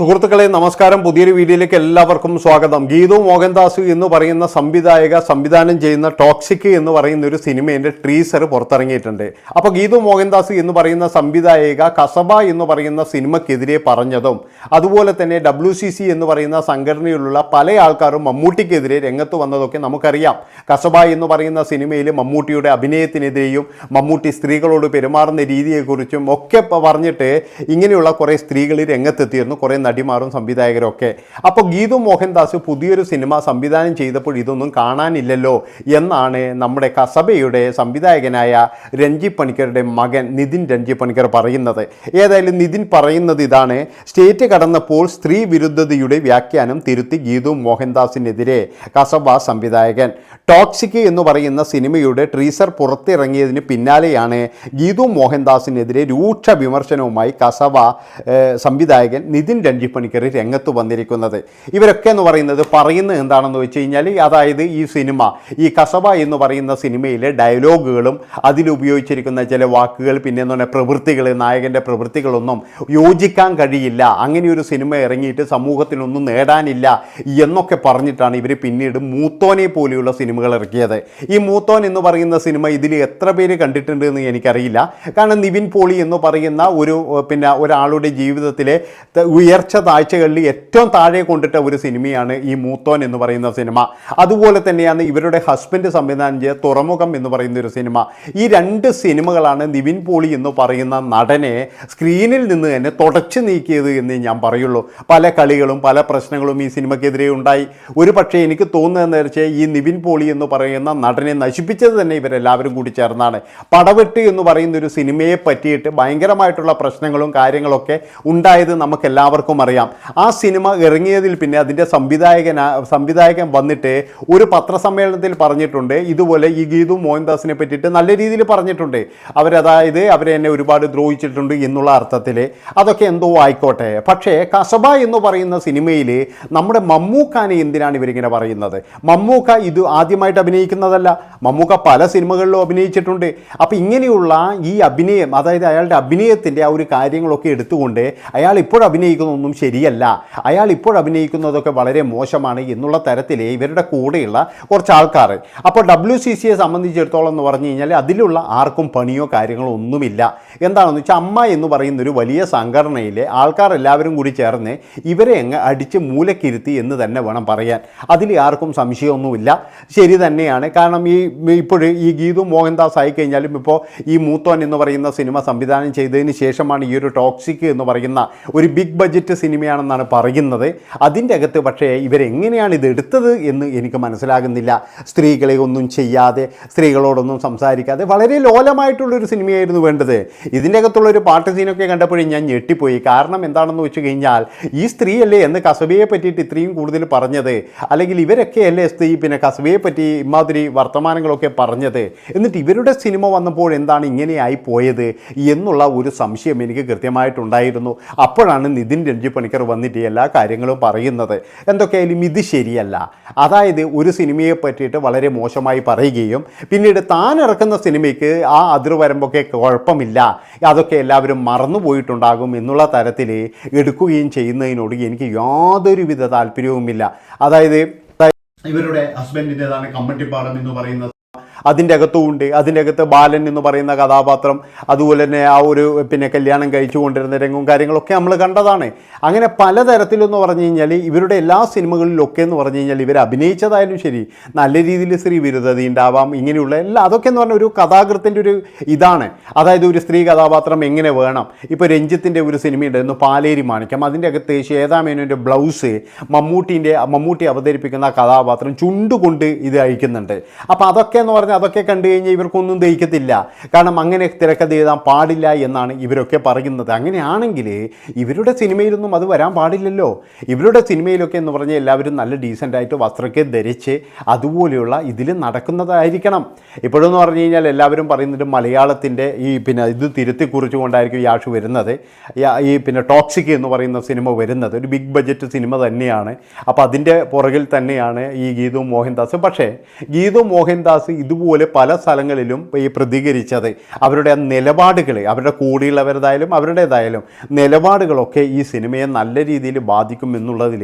സുഹൃത്തുക്കളെ നമസ്കാരം. പുതിയൊരു വീഡിയോയിലേക്ക് എല്ലാവർക്കും സ്വാഗതം. ഗീതു മോഹൻദാസ് എന്ന് പറയുന്ന സംവിധായക സംവിധാനം ചെയ്യുന്ന ടോക്സിക് എന്ന് പറയുന്ന ഒരു സിനിമേന്റെ ട്രീസർ പുറത്തിറങ്ങിയിട്ടുണ്ട്. അപ്പോൾ ഗീതു മോഹൻദാസ് എന്ന് പറയുന്ന സംവിധായക കസബ എന്ന് പറയുന്ന സിനിമയ്ക്കെതിരെ പറഞ്ഞതും അതുപോലെ തന്നെ ഡബ്ല്യു സി സി എന്ന് പറയുന്ന സംഘടനയിലുള്ള പല ആൾക്കാരും മമ്മൂട്ടിക്കെതിരെ രംഗത്ത് വന്നതൊക്കെ നമുക്കറിയാം. കസബ എന്ന് പറയുന്ന സിനിമയിൽ മമ്മൂട്ടിയുടെ അഭിനയത്തിനെതിരെയും മമ്മൂട്ടി സ്ത്രീകളോട് പെരുമാറുന്ന രീതിയെക്കുറിച്ചും ഒക്കെ പറഞ്ഞിട്ട് ഇങ്ങനെയുള്ള കുറേ സ്ത്രീകൾ രംഗത്തെത്തിയിരുന്നു. കുറേ നടിമാരും സംവിധായകരും ഒക്കെ അപ്പോൾ ഗീതു മോഹൻദാസ് പുതിയൊരു സിനിമ സംവിധാനം ചെയ്തപ്പോൾ ഇതൊന്നും കാണാനില്ലല്ലോ എന്നാണ് നമ്മുടെ കസബയുടെ സംവിധായകനായ രഞ്ജി പണിക്കരുടെ മകൻ നിതിൻ രഞ്ജി പണിക്കർ പറയുന്നത്. ഏതായാലും നിതിൻ പറയുന്നത് ഇതാണ് സ്റ്റേറ്റ് കടന്നപ്പോൾ സ്ത്രീ വിരുദ്ധതയുടെ വ്യാഖ്യാനം തിരുത്തി ഗീതു മോഹൻദാസിനെതിരെ കസബ സംവിധായകൻ. ടോക്സിക് എന്ന് പറയുന്ന സിനിമയുടെ ട്രീസർ പുറത്തിറങ്ങിയതിന് പിന്നാലെയാണ് ഗീതു മോഹൻദാസിനെതിരെ രൂക്ഷ വിമർശനവുമായി കസബ സംവിധായകൻ നിതിൻ രഞ്ജി പണിക്കർ രംഗത്ത് വന്നിരിക്കുന്നത്. ഇവരൊക്കെ എന്ന് പറയുന്നത് പറയുന്നത് എന്താണെന്ന് വെച്ച് കഴിഞ്ഞാൽ അതായത് ഈ സിനിമ ഈ കസബ എന്ന് പറയുന്ന സിനിമയിലെ ഡയലോഗുകളും അതിലുപയോഗിച്ചിരിക്കുന്ന ചില വാക്കുകൾ പിന്നെ എന്ന് പറഞ്ഞാൽ പ്രവൃത്തികൾ നായകന്റെ പ്രവൃത്തികളൊന്നും യോജിക്കാൻ കഴിയില്ല. അങ്ങനെ ഒരു സിനിമ ഇറങ്ങിയിട്ട് സമൂഹത്തിനൊന്നും നേടാനില്ല എന്നൊക്കെ പറഞ്ഞിട്ടാണ് ഇവർ പിന്നീട് മൂത്തോനെ പോലെയുള്ള സിനിമകൾ ഇറക്കിയത്. ഈ മൂത്തോൻ എന്ന് പറയുന്ന സിനിമ ഇതിൽ എത്ര പേര് കണ്ടിട്ടുണ്ട് എന്ന് എനിക്കറിയില്ല. കാരണം നിവിൻ പോളി എന്ന് പറയുന്ന ഒരു പിന്നെ ഒരാളുടെ ജീവിതത്തിലെ ത- ഉയർച്ച താഴ്ചകളിൽ ഏറ്റവും താഴെ കൊണ്ടിട്ട ഒരു സിനിമയാണ് ഈ മൂത്തോൻ എന്ന് പറയുന്ന സിനിമ. അതുപോലെ തന്നെയാണ് ഇവരുടെ ഹസ്ബൻഡ് സംവിധാനം ചെയ്ത തുറമുഖം എന്ന് പറയുന്ന ഒരു സിനിമ. ഈ രണ്ട് സിനിമകളാണ് നിവിൻ പോളി എന്ന് പറയുന്ന നടനെ സ്ക്രീനിൽ നിന്ന് തന്നെ തുടച്ചു നീക്കിയത് എന്ന് ഞാൻ പറയുള്ളൂ. പല കളികളും പല പ്രശ്നങ്ങളും ഈ സിനിമയ്ക്കെതിരെ ഉണ്ടായി. ഒരു പക്ഷേ എനിക്ക് തോന്നുന്നതെന്ന് വെച്ചാൽ ഈ നിവിൻ പോളി എന്ന് പറയുന്ന നടനെ നശിപ്പിച്ചത് തന്നെ ഇവരെല്ലാവരും കൂടി ചേർന്നാണ്. പടവെട്ട് എന്ന് പറയുന്ന ഒരു സിനിമയെ പറ്റിയിട്ട് ഭയങ്കരമായിട്ടുള്ള പ്രശ്നങ്ങളും കാര്യങ്ങളൊക്കെ ഉണ്ടായത് നമുക്ക് എല്ലാവർക്കും അറിയാം. ആ സിനിമ ഇറങ്ങിയതിൽ പിന്നെ അതിന്റെ സംവിധായകൻ സംവിധായകൻ വന്നിട്ട് ഒരു പത്രസമ്മേളനത്തിൽ പറഞ്ഞിട്ടുണ്ട്. ഇതുപോലെ ഈ ഗീതു മോഹൻദാസിനെ പറ്റിയിട്ട് നല്ല രീതിയിൽ പറഞ്ഞിട്ടുണ്ട്. അവരതായത് അവരെ എന്നെ ഒരുപാട് ദ്രോഹിച്ചിട്ടുണ്ട് എന്നുള്ള അർത്ഥത്തിൽ അതൊക്കെ എന്തോ ആയിക്കോട്ടെ. പക്ഷേ കസബ എന്ന് പറയുന്ന സിനിമയിൽ നമ്മുടെ മമ്മൂക്കാനെ എന്തിനാണ് ഇവരിങ്ങനെ പറയുന്നത്? മമ്മൂക്ക ഇത് ആദ്യമായിട്ട് അഭിനയിക്കുന്നതല്ല. മമ്മൂക്ക പല സിനിമകളിലും അഭിനയിച്ചിട്ടുണ്ട്. അപ്പോൾ ഇങ്ങനെയുള്ള ഈ അഭിനയം അതായത് അയാളുടെ അഭിനയത്തിന്റെ ആ ഒരു കാര്യങ്ങളൊക്കെ എടുത്തുകൊണ്ട് അയാൾ ഇപ്പോൾ അഭിനയിക്കുന്നതൊന്നും ശരിയല്ല. അയാൾ ഇപ്പോൾ അഭിനയിക്കുന്നതൊക്കെ വളരെ മോശമാണ് എന്നുള്ള തരത്തിൽ ഇവരുടെ കൂടെയുള്ള കുറച്ച് ആൾക്കാർ. അപ്പോൾ ഡബ്ല്യു സി സിയെ സംബന്ധിച്ചിടത്തോളം എന്ന് പറഞ്ഞു കഴിഞ്ഞാൽ അതിലുള്ള ആർക്കും പണിയോ കാര്യങ്ങളോ ഒന്നുമില്ല. എന്താണെന്ന് വെച്ചാൽ അമ്മ എന്ന് പറയുന്ന ഒരു വലിയ സംഘടനയിലെ ആൾക്കാർ എല്ലാവരും കൂടി ചേർന്ന് ഇവരെ അങ്ങ് അടിച്ച് മൂലക്കിരുത്തി എന്ന് തന്നെ വേണം പറയാൻ. അതിൽ ആർക്കും സംശയമൊന്നുമില്ല. ശരി തന്നെയാണ്. കാരണം ഈ ഇപ്പോൾ ഈ ഗീതു മോഹൻദാസ് ആയിക്കഴിഞ്ഞാലും ഇപ്പോൾ ഈ മൂത്തോൻ എന്ന് പറയുന്ന സിനിമ സംവിധാനം ചെയ്തതിന് ശേഷമാണ് ഈ ഒരു ടോക്സിക് എന്ന് പറയുന്ന ഒരു ബിഗ് ബഡ്ജറ്റ് സിനിമയാണെന്നാണ് പറയുന്നത്. അതിന്റെ അകത്ത് പക്ഷേ ഇവരെങ്ങനെയാണ് ഇത് എടുത്തത് എന്ന് എനിക്ക് മനസ്സിലാകുന്നില്ല. സ്ത്രീകളെ ഒന്നും ചെയ്യാതെ സ്ത്രീകളോടൊന്നും സംസാരിക്കാതെ വളരെ ലോലമായിട്ടുള്ളൊരു സിനിമയായിരുന്നു വേണ്ടത്. ഇതിന്റെ അകത്തുള്ള ഒരു പാട്ട് സീനൊക്കെ കണ്ടപ്പോഴും ഞാൻ ഞെട്ടിപ്പോയി. കാരണം എന്താണെന്ന് വെച്ച് കഴിഞ്ഞാൽ ഈ സ്ത്രീയല്ലേ എന്ന് കസബയെ പറ്റിയിട്ട് ഇത്രയും കൂടുതൽ പറഞ്ഞത്. അല്ലെങ്കിൽ ഇവരൊക്കെയല്ലേ സ്ത്രീ പിന്നെ കസബയെ പറ്റി ഇമാതിരി വർത്തമാനങ്ങളൊക്കെ പറഞ്ഞത്. എന്നിട്ട് ഇവരുടെ സിനിമ വന്നപ്പോൾ എന്താണ് ഇങ്ങനെയായി പോയത് എന്നുള്ള ഒരു സംശയം എനിക്ക് കൃത്യമായിട്ടുണ്ടായിരുന്നു. അപ്പോഴാണ് നിതിൻ രഞ്ജി പണിക്കർ വന്നിട്ട് എല്ലാ കാര്യങ്ങളും പറയുന്നത്. എന്തൊക്കെയായാലും ഇത് ശരിയല്ല. അതായത് ഒരു സിനിമയെ പറ്റിയിട്ട് വളരെ മോശമായി പറയുകയും പിന്നീട് താൻ ഇറക്കുന്ന സിനിമയ്ക്ക് ആ അതിർവരമ്പൊക്കെ കുഴപ്പമില്ല. അതൊക്കെ എല്ലാവരും മറന്നുപോയിട്ടുണ്ടാകും എന്നുള്ള തരത്തിൽ എടുക്കുകയും ചെയ്യുന്നതിനോട് എനിക്ക് യാതൊരുവിധ താല്പര്യവുമില്ല. അതായത് ഇവരുടെ ഹസ്ബൻഡിന്റെതാണ് കമ്മട്ടിപ്പാടം എന്ന് പറയുന്നത്. അതിന്റെ അകത്തും ഉണ്ട് അതിന്റെ അകത്ത് ബാലൻ എന്ന് പറയുന്ന കഥാപാത്രം അതുപോലെ തന്നെ ആ ഒരു പിന്നെ കല്യാണം കഴിച്ചു കൊണ്ടിരുന്ന രംഗവും കാര്യങ്ങളൊക്കെ നമ്മൾ കണ്ടതാണ്. അങ്ങനെ പലതരത്തിലെന്ന് പറഞ്ഞു കഴിഞ്ഞാൽ ഇവരുടെ എല്ലാ സിനിമകളിലൊക്കെ എന്ന് പറഞ്ഞു കഴിഞ്ഞാൽ ഇവർ അഭിനയിച്ചതായാലും ശരി നല്ല രീതിയിൽ സ്ത്രീ വിരുദ്ധത ഉണ്ടാവാം ഇങ്ങനെയുള്ള എല്ലാ അതൊക്കെ എന്ന് പറഞ്ഞ ഒരു കഥാകൃത്തിന്റെ ഒരു ഇതാണ്. അതായത് ഒരു സ്ത്രീ കഥാപാത്രം എങ്ങനെ വേണം? ഇപ്പോൾ രഞ്ജിത്തിന്റെ ഒരു സിനിമ ഉണ്ടായിരുന്നു പാലേരി മാണിക്യം. അതിന്റെ അകത്ത് ശ്വേതാമേനോന്റെ ബ്ലൗസ് മമ്മൂട്ടീന്റെ മമ്മൂട്ടി അവതരിപ്പിക്കുന്ന കഥാപാത്രം ചുണ്ടുകൊണ്ട് ഇത് അയക്കുന്നുണ്ട് അപ്പോൾ അതൊക്കെ എന്ന് പറഞ്ഞാൽ അതൊക്കെ കണ്ടു കഴിഞ്ഞാൽ ഇവർക്കൊന്നും ദഹിക്കത്തില്ല. കാരണം അങ്ങനെ തിരക്കഥ എഴുതാൻ പാടില്ല എന്നാണ് ഇവരൊക്കെ പറയുന്നത്. അങ്ങനെയാണെങ്കിൽ ഇവരുടെ സിനിമയിലൊന്നും അത് വരാൻ പാടില്ലല്ലോ. ഇവരുടെ സിനിമയിലൊക്കെ എന്ന് പറഞ്ഞാൽ എല്ലാവരും നല്ല ഡീസന്റായിട്ട് വസ്ത്രമൊക്കെ ധരിച്ച് അതുപോലെയുള്ള ഇതിൽ നടക്കുന്നതായിരിക്കണം. ഇപ്പോഴെന്ന് പറഞ്ഞു കഴിഞ്ഞാൽ എല്ലാവരും പറയുന്നത് മലയാളത്തിന്റെ ഈ പിന്നെ ഇത് തിരുത്തി കുറിച്ചുകൊണ്ടായിരിക്കും യാഷ് വരുന്നത്. ഈ- പിന്നെ ടോക്സിക് എന്ന് പറയുന്ന സിനിമ വരുന്നത്. ഒരു ബിഗ് ബഡ്ജറ്റ് സിനിമ തന്നെയാണ്. അപ്പോൾ അതിന്റെ പുറകിൽ തന്നെയാണ് ഈ ഗീതു മോഹൻദാസ്. പക്ഷേ ഗീതു മോഹൻദാസ് ഇതുപോലെ ഇതുപോലെ പല സ്ഥലങ്ങളിലും ഈ പ്രതികരിച്ചത്. അവരുടെ നിലപാടുകൾ അവരുടെ കൂടെയുള്ളവരതായാലും അവരുടേതായാലും നിലപാടുകളൊക്കെ ഈ സിനിമയെ നല്ല രീതിയിൽ ബാധിക്കും എന്നുള്ളതിൽ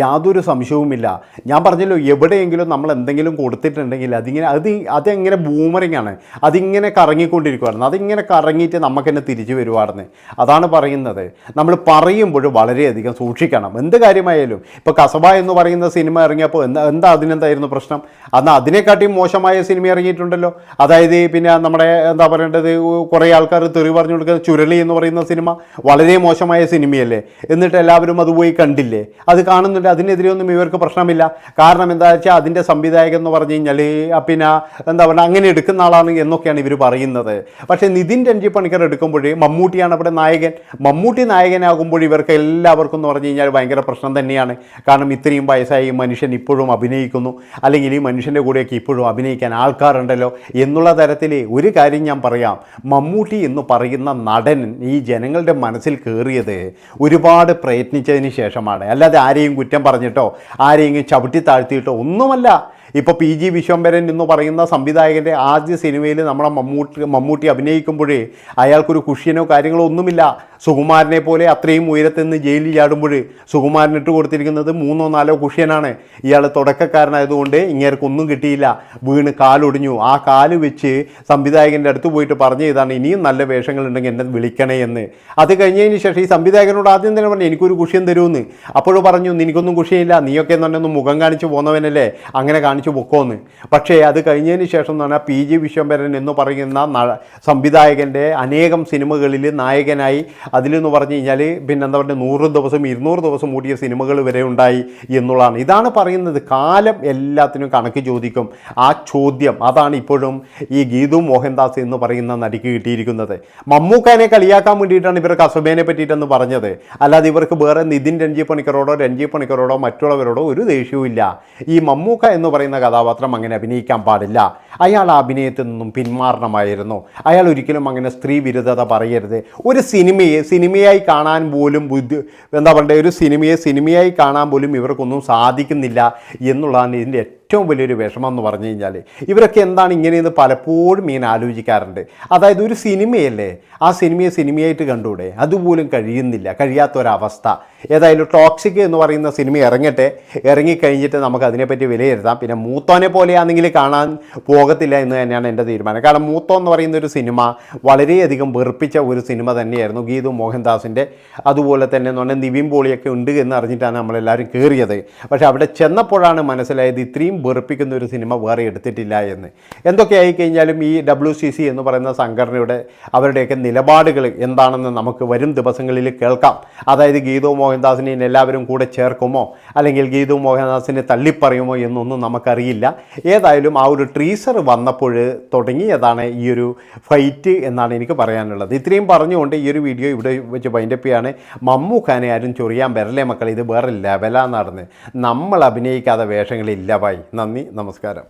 യാതൊരു സംശയവുമില്ല. ഞാൻ പറഞ്ഞല്ലോ എവിടെയെങ്കിലും നമ്മൾ എന്തെങ്കിലും കൊടുത്തിട്ടുണ്ടെങ്കിൽ അതിങ്ങനെ അത് അതെങ്ങനെ ബൂമറിങ് ആണ്. അതിങ്ങനെ കറങ്ങിക്കൊണ്ടിരിക്കുവായിരുന്നു. അതിങ്ങനെ കറങ്ങിയിട്ട് നമുക്ക് തന്നെ തിരിച്ചു വരുവായിരുന്നു. അതാണ് പറയുന്നത്. നമ്മൾ പറയുമ്പോൾ വളരെയധികം സൂക്ഷിക്കണം. എന്ത് കാര്യമായാലും ഇപ്പോൾ കസബ എന്ന് പറയുന്ന സിനിമ ഇറങ്ങിയപ്പോൾ എന്താ എന്താ അതിനെന്തായിരുന്നു പ്രശ്നം? അന്ന് അതിനെക്കാട്ടിയും മോശമായ സിനിമ ഇറങ്ങിയിട്ടുണ്ടല്ലോ. അതായത് പിന്നെ നമ്മുടെ എന്താ പറയേണ്ടത് കുറേ ആൾക്കാർ തെറി പറഞ്ഞു കൊടുക്കുന്ന ചുരളി എന്ന് പറയുന്ന സിനിമ വളരെ മോശമായ സിനിമയല്ലേ? എന്നിട്ട് എല്ലാവരും അത് പോയി കണ്ടില്ലേ? അത് കാണുന്നുണ്ട്. അതിനെതിരെ ഒന്നും ഇവർക്ക് പ്രശ്നമില്ല. കാരണം എന്താ വെച്ചാൽ അതിന്റെ സംവിധായകൻ എന്ന് പറഞ്ഞു കഴിഞ്ഞാൽ പിന്നെ എന്താ പറയുക അങ്ങനെ എടുക്കുന്ന ആളാണ് എന്നൊക്കെയാണ് ഇവർ പറയുന്നത്. പക്ഷേ നിതിൻ രഞ്ജി പണിക്കർ എടുക്കുമ്പോഴേ മമ്മൂട്ടിയാണ് അവിടെ നായകൻ. മമ്മൂട്ടി നായകനാകുമ്പോൾ ഇവർക്ക് എല്ലാവർക്കും എന്ന് പറഞ്ഞു കഴിഞ്ഞാൽ ഭയങ്കര പ്രശ്നം തന്നെയാണ്. കാരണം ഇത്രയും വയസ്സായി മനുഷ്യൻ ഇപ്പോഴും അഭിനയിക്കുന്നു. അല്ലെങ്കിൽ ഈ മനുഷ്യന്റെ കൂടെയൊക്കെ ഇപ്പോഴും അഭിനയിക്കാൻ ആൾക്കാരുണ്ടല്ലോ എന്നുള്ള തരത്തിൽ ഒരു കാര്യം ഞാൻ പറയാം. മമ്മൂട്ടി എന്ന് പറയുന്ന നടൻ ഈ ജനങ്ങളുടെ മനസ്സിൽ കയറിയത് ഒരുപാട് പ്രയത്നിച്ചതിന് ശേഷമാണ്. അല്ലാതെ ആരെയും കുറ്റം പറഞ്ഞിട്ടോ ആരെയും ചവിട്ടി താഴ്ത്തിയിട്ടോ ഒന്നുമല്ല. ഇപ്പോൾ പി ജി വിശ്വംഭരൻ എന്ന് പറയുന്ന സംവിധായകന്റെ ആദ്യ സിനിമയിൽ നമ്മളെ മമ്മൂട്ടി മമ്മൂട്ടി അഭിനയിക്കുമ്പോഴേ അയാൾക്കൊരു കുഷ്യനോ കാര്യങ്ങളോ ഒന്നുമില്ല. സുകുമാരനെ പോലെ അത്രയും ഉയരത്തിൽ നിന്ന് ജയിലിൽ ചാടുമ്പോൾ സുകുമാരൻ ഇട്ട് കൊടുത്തിരിക്കുന്നത് മൂന്നോ നാലോ കുഷ്യനാണ്. ഇയാൾ തുടക്കക്കാരനായതുകൊണ്ട് ഇങ്ങേർക്കൊന്നും കിട്ടിയില്ല. വീണ് കാലൊടിഞ്ഞു. ആ കാൽ വെച്ച് സംവിധായകന്റെ അടുത്ത് പോയിട്ട് പറഞ്ഞു ഇതാണ് ഇനിയും നല്ല വേഷങ്ങളുണ്ടെങ്കിൽ എന്നെ വിളിക്കണേ എന്ന്. അത് കഴിഞ്ഞതിന് ശേഷം ഈ സംവിധായകനോട് ആദ്യം തന്നെ പറഞ്ഞു എനിക്കൊരു കുഷ്യൻ തരുമെന്ന്. അപ്പോഴും പറഞ്ഞു നിനക്കൊന്നും കുഷ്യയില്ല നീയൊക്കെ പറഞ്ഞാൽ ഒന്ന് മുഖം കാണിച്ച് പോകുന്നവനല്ലേ അങ്ങനെ കാണിച്ചു പൊക്കോന്ന്. പക്ഷേ അത് കഴിഞ്ഞതിന് ശേഷം എന്ന് പറഞ്ഞാൽ പി ജി വിശ്വംഭരൻ എന്ന് പറയുന്ന സംവിധായകന്റെ അനേകം സിനിമകളിൽ നായകനായി അതിലെന്ന് പറഞ്ഞു കഴിഞ്ഞാൽ പിന്നെ എന്താ പറയുക നൂറ് ദിവസം ഇരുന്നൂറ് ദിവസം കൂടിയ സിനിമകൾ വരെ ഉണ്ടായി എന്നുള്ളതാണ്. ഇതാണ് പറയുന്നത്. കാലം എല്ലാത്തിനും കണക്ക് ചോദിക്കും. ആ ചോദ്യം അതാണ് ഇപ്പോഴും ഈ ഗീതു മോഹൻദാസ് എന്ന് പറയുന്ന നടിക്ക് കിട്ടിയിരിക്കുന്നത്. മമ്മൂക്കാനെ കളിയാക്കാൻ വേണ്ടിയിട്ടാണ് ഇവർക്ക് അസുബേനെ പറ്റിയിട്ടെന്ന് പറഞ്ഞത്. അല്ലാതെ ഇവർക്ക് വേറെ നിതിൻ രഞ്ജി പണിക്കരോടോ രഞ്ജി പണിക്കരോടോ മറ്റുള്ളവരോടോ ഒരു ദേഷ്യവുമില്ല. ഈ മമ്മൂക്ക എന്ന് പറയുന്ന കഥാപാത്രം അങ്ങനെ അഭിനയിക്കാൻ പാടില്ല. അയാൾ അഭിനയത്തിൽ നിന്നും പിന്മാറണമായിരുന്നു. അയാൾ ഒരിക്കലും അങ്ങനെ സ്ത്രീ വിരുദ്ധത പറയരുത്. ഒരു സിനിമയെ സിനിമയായി കാണാൻ പോലും ബുദ്ധി എന്താ പറയുക ഒരു സിനിമയെ സിനിമയായി കാണാൻ പോലും ഇവർക്കൊന്നും സാധിക്കുന്നില്ല എന്നുള്ളതാണ് ഇതിന്റെ ഏറ്റവും വലിയൊരു വിഷമം എന്ന് പറഞ്ഞു കഴിഞ്ഞാൽ ഇവരൊക്കെ എന്താണ് ഇങ്ങനെയെന്ന് പലപ്പോഴും ഇങ്ങനെ ആലോചിക്കാറുണ്ട്. അതായത് ഒരു സിനിമയല്ലേ? ആ സിനിമയെ സിനിമയായിട്ട് കണ്ടൂടെ അതുപോലും കഴിയുന്നില്ല കഴിയാത്തൊരവസ്ഥ. ഏതായാലും ടോക്സിക് എന്ന് പറയുന്ന സിനിമ ഇറങ്ങട്ടെ ഇറങ്ങിക്കഴിഞ്ഞിട്ട് നമുക്ക് അതിനെപ്പറ്റി വിലയിരുത്താം. പിന്നെ മൂത്തോനെ പോലെയാണെങ്കിൽ കാണാൻ പോകത്തില്ല എന്ന് തന്നെയാണ് എന്റെ തീരുമാനം. കാരണം മൂത്തോ എന്ന് പറയുന്ന ഒരു സിനിമ വളരെയധികം വെറുപ്പിച്ച ഒരു സിനിമ തന്നെയായിരുന്നു ഗീതു മോഹൻദാസിന്റെ. അതുപോലെ തന്നെ എന്ന് പറഞ്ഞാൽ നിവിൻ പോളിയൊക്കെ ഉണ്ട് എന്ന് അറിഞ്ഞിട്ടാണ് നമ്മളെല്ലാവരും കയറിയത് പക്ഷേ അവിടെ ചെന്നപ്പോഴാണ് മനസ്സിലായത് ഇത്രയും വെറുപ്പിക്കുന്ന ഒരു സിനിമ വേറെ എടുത്തിട്ടില്ല എന്ന്. എന്തൊക്കെ ആയിക്കഴിഞ്ഞാലും ഈ ഡബ്ല്യു സി സി എന്ന് പറയുന്ന സംഘടനയുടെ അവരുടെയൊക്കെ നിലപാടുകൾ എന്താണെന്ന് നമുക്ക് വരും ദിവസങ്ങളിൽ കേൾക്കാം. അതായത് ഗീതു മോഹൻദാസിനെ എല്ലാവരും കൂടെ ചേർക്കുമോ? അല്ലെങ്കിൽ ഗീതു മോഹൻദാസിനെ തള്ളിപ്പറയുമോ എന്നൊന്നും നമുക്കറിയില്ല. ഏതായാലും ആ ഒരു ട്രീസർ വന്നപ്പോൾ തുടങ്ങിയതാണ് ഈ ഒരു ഫൈറ്റ് എന്നാണ് എനിക്ക് പറയാനുള്ളത്. ഇത്രയും പറഞ്ഞുകൊണ്ട് ഈ ഒരു വീഡിയോ ഇവിടെ വെച്ച് വൈൻഡപ്പ് ചെയ്യാണ്. മമ്മൂഖാനെ ആരും ചൊറിയാൻ വരല്ലേ മക്കൾ ഇത് വേറെ ലെവലാണ് നടന്ന് നമ്മൾ അഭിനയിക്കാതെ വേഷങ്ങളില്ല ബൈ നന്ദി നമസ്കാരം.